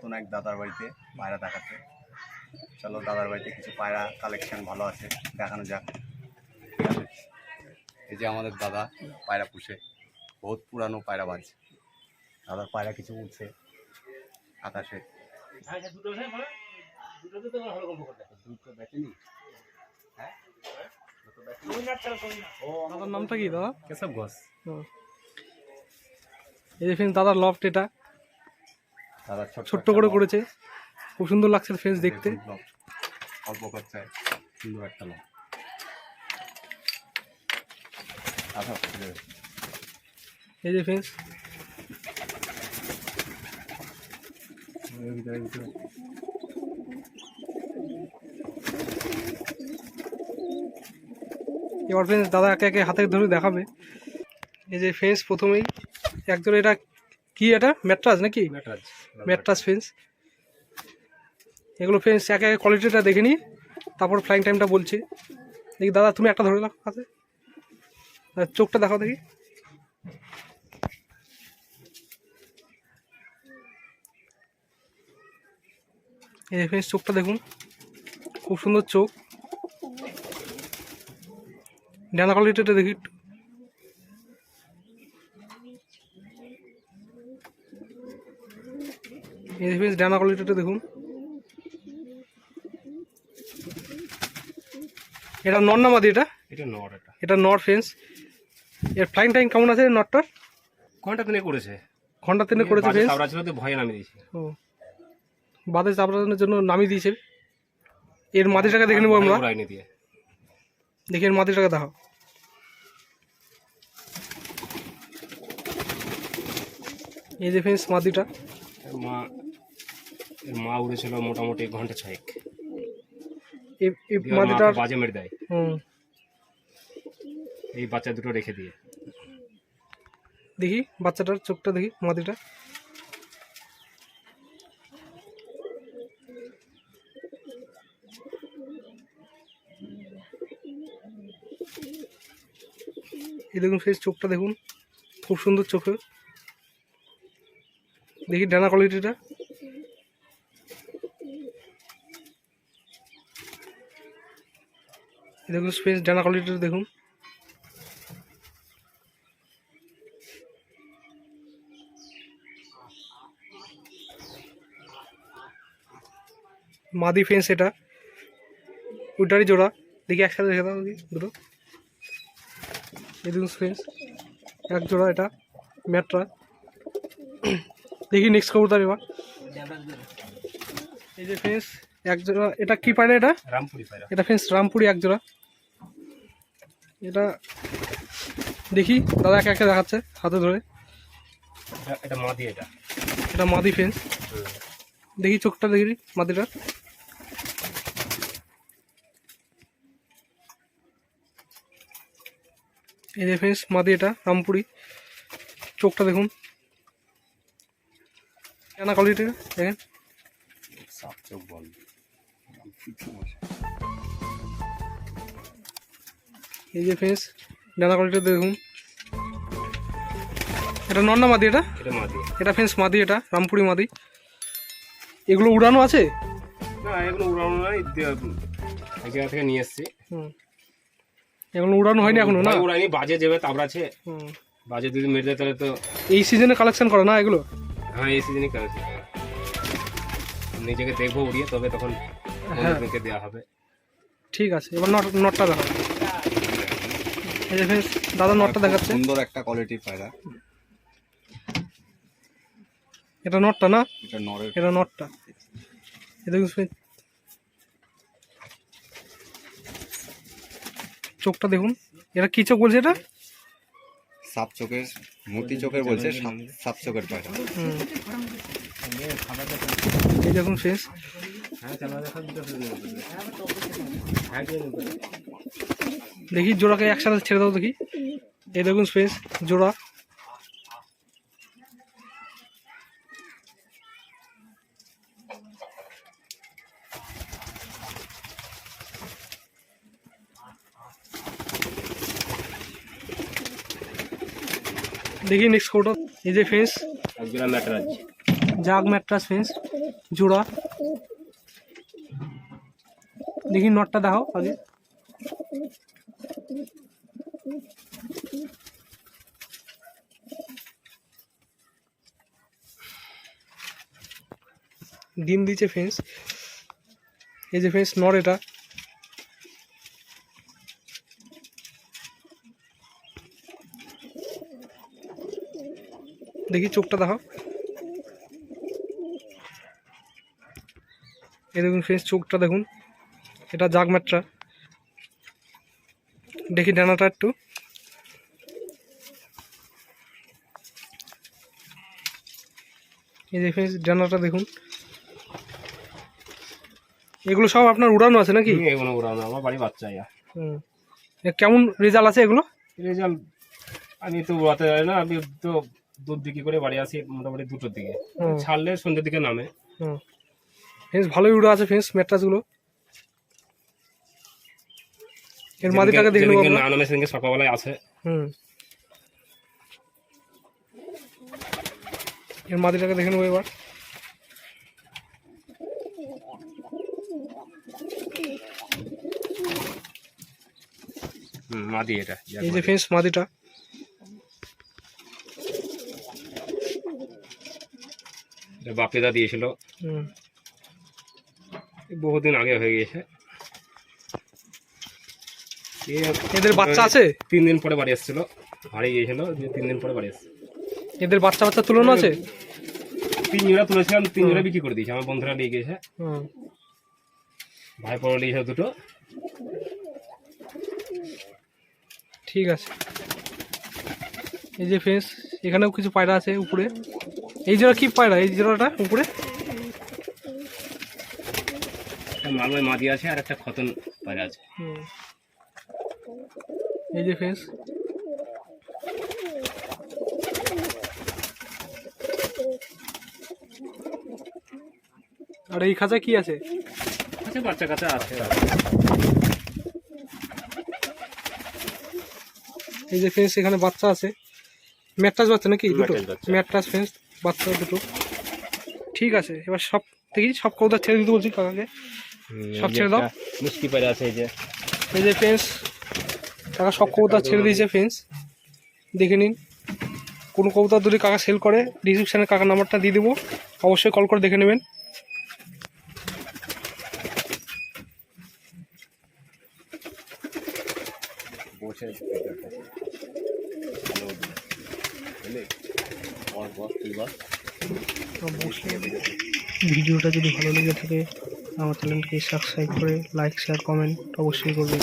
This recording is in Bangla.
নতুন এক দাদার বাড়িতে পায়রা দেখাতে চলো দাদার বাড়িতে কিছু পায়রা কালেকশন ভালো আছে দেখানো যাক। এই যে আমাদের দাদা পায়রা পুষে বহুত পুরানো পায়রা বাজ। দাদার পায়রা কিছু উঠছে আকাশে। হ্যাঁ? দাদার নামটা কি দাদা? কেশব ঘোষ। এই যে দাদার লফট এটা। ছোট্ট করে করেছে। খুব সুন্দর লাগছে ফ্রেন্স দেখতে। অল্প খরচায় সুন্দর একটা লক আচ্ছা এই যে ফ্রেন্স এবার ফ্রেন্স দাদা একে একে হাতে ধরে দেখাবে। এই যে ফ্রেন্স প্রথমেই। একজন এটা কি এটা? ম্যাট্রাস নাকি? ম্যাটরাজ ম্যাট্রাস ফ্রেন্স এগুলো ফ্রেন্স একে একে কোয়ালিটিটা দেখে নিই তারপর ফ্লাইং টাইমটা বলছি। দেখি দাদা, তুমি একটা ধরে রাখো হাতে। চোখটা দেখাও দেখি। এই ফ্রেন্স চোখটা দেখুন। খুব সুন্দর চোখ। ডানা কোয়ালিটিটা দেখি একটু। এই ফ্রেন্স ডানা কোয়ালিটিটা দেখুন। এটা নর না মাদি এটা? এটা নট এটা। এটা নর ফ্রেন্স এর ফ্লাইং টাইম কেমন আছে নটটার কোনটা তিনি করেছে। ঘণ্টা তিনে করেছে বাজে ফ্রেন্স চাবড়া ছিল তো ভয়ে নামিয়ে দিয়েছে। ও। বাদে চাপড়ানোর জন্য নামিয়ে দিয়েছে। এর মাদিটাকে দেখে নেব আমরা। দেখি এর মাদিটাকে দেখো এই যে ফ্রেন্স মাদিটা। মা এর মা উড়েছিল মোটামুটি ঘণ্টা ছয়েক। মাদিটার বাজে মেরে দেয়। এই বাচ্চা দুটো রেখে দিয়ে। দেখি বাচ্চাটার চোখটা দেখি মাদিটা এই দেখুন ফেস চোখটা দেখুন। খুব সুন্দর চোখে। দেখি ডানা কোয়ালিটিটা দেখুন স্পেস ডানা কোয়ালিটিটা দেখুন। মাদি ফেন্স এটা। উইটারি জোড়া। দেখি একসাথে রেখে দাও দুটো। এই দেখুন ফেন্স এক জোড়া এটা ম্যাটরা। দেখি নেক্সট কবুতর এবার। এই যে ফেন্স এক জোড়া। এটা কি পারে এটা? রামপুরি পায়রা এটা ফেন্স রামপুরি এক জোড়া। এটা দেখি দাদা একে একে দেখাচ্ছে হাতে ধরে। এটা- এটা মা দিয়ে এটা। এটা মাদি ফেন্স দেখি চোখটা দেখি মাদিটা এই যে ফ্রেন্ডস মাদি এটা রামপুরি। চোখটা দেখুন। কেনা কোয়ালিটি দেখেন। সাপ চোখ বল এই যে ফ্রেন্ডস ডানা কোয়ালিটি দেখুন। এটা নন্না মাদি এটা? এটা ফ্রেন্ডস মাদি এটা রামপুরি মাদি। এগুলো উড়ানো আছে? না এগুলো উড়ানো জায়গা থেকে নিয়ে এসছি। হুম। এগুলো উড়ানো হয়নি এখনও না? উড়াইনি বাজে যাবে তাবড়াছে হুম। বাজে যদি মেরে দেয় তাহলে তো এই সিজনে কালেকশন করা না এগুলো? হ্যাঁ এই নিজেকে দেখব উড়িয়ে তবে তখন হ্যাঁ। দেওয়া হবে। ঠিক আছে এবার নট নটটা দেখো দাদা নটটা দেখাচ্ছে। সুন্দর একটা কোয়ালিটির পায়রা। এটা নটটা না? এটা নরের। এটা নটটা। এটা। চোখটা দেখুন। এটা কি চোখ বলছে এটা? সাপ চোখের মতি চোখের বলছে সাপ- চোখের পায়রা। হুম। এই দেখুন ফ্রেন্ডস দেখা দুটো হ্যাঁ দেখি জোড়াকে একসাথে ছেড়ে দাও দেখি। এই দেখুন ফ্রেন্ডস জোড়া। দেখি নেক্সট কোটা এই যে আছে জাগ ম্যাট্রাস ফেন্স জোড়া। দেখি নটটা দেখাও আগে। ডিম দিচ্ছে ফেন্স এই যে ফেন্স নর এটা। দেখি চোখটা দেখাও দেখুন ফেস চোখটা দেখুন। এটা জাগমাত্রা দেখি ডানাটা একটু। এই ফেস ডানাটা দেখুন। এগুলো সব আপনার উড়ানো আছে নাকি? এগুলো উড়ানো আমার বাড়ি বাচ্চা ইয়া। হুম। কেমন রেজাল্ট আছে এগুলো? রেজাল্ট আমি তো উড়াতে যাই না আমি তো দুধ দিকে করে বাড়ি আসি মোটামুটি দুটোর দিকে। ছাড়লে সন্ধ্যের দিকে নামে। হুম। ফেন্স ভালোই উড়ে আছে ফেন্স ম্যাট্রাসগুলো এর মাদিটাকে দেখে নেব না নামে সেদিনকে সকালবেলায় আছে। হুম। এর মাদিটাকে দেখে নেব এবার। হুম, মাদি এটা এই যে ফেন্স মাদিটা বাপিদা দিয়েছিল। হুম। এই বহুদিন আগে হয়ে গিয়েছে। এদের বাচ্চা আছে? তিন দিন পরে বাড়ি এসেছিল। হারিয়ে গিয়েছিল তিন দিন পরে বাড়ি এসছে। এদের বাচ্চা বাচ্চা তুলনা আছে? তিন জোড়া তুলেছিলাম তিন জোড়া বিক্রি করে দিয়েছি। আমার বন্ধুরা নিয়ে গিয়েছে। ভাই পড়ে নিয়েছে দুটো। ঠিক আছে। এই যে ফেন্স এখানেও কিছু পায়রা আছে উপরে। এই জোড়া কি পায়রা? এই জোড়াটা উপরে? মালবাই মাদি আছে আর একটা খতন পায়রা আছে। হুম। এই যে ফেন্স আর এই খাঁচা কি আছে? আছে বাচ্চা কাচ্চা আছে। এই যে ফেন্স এখানে বাচ্চা আছে। ম্যাট্রাস বাচ্চা নাকি? দুটো। ম্যাট্রাস। ফেন্স বাচ্চা দুটো। ঠিক আছে এবার সব দেখি সব কৌদা ছেড়ে দিতে বলছি কাকাকে। সব ছেড়ে দাও। পায়রা আছে এই যে। এই যে ফেন্স কাকা সব কবুতর ছেড়ে দিয়েছে ফেন্স দেখে নিন। কোন কবুতর যদি কাকা সেল করে ডিসক্রিপশানে কাকা নাম্বারটা দিয়ে দেবো। অবশ্যই কল করে দেখে নেবেন। ভিডিওটা যদি ভালো লেগে থাকে আমার চ্যানেলকে সাবস্ক্রাইব করে লাইক শেয়ার কমেন্ট অবশ্যই করবেন।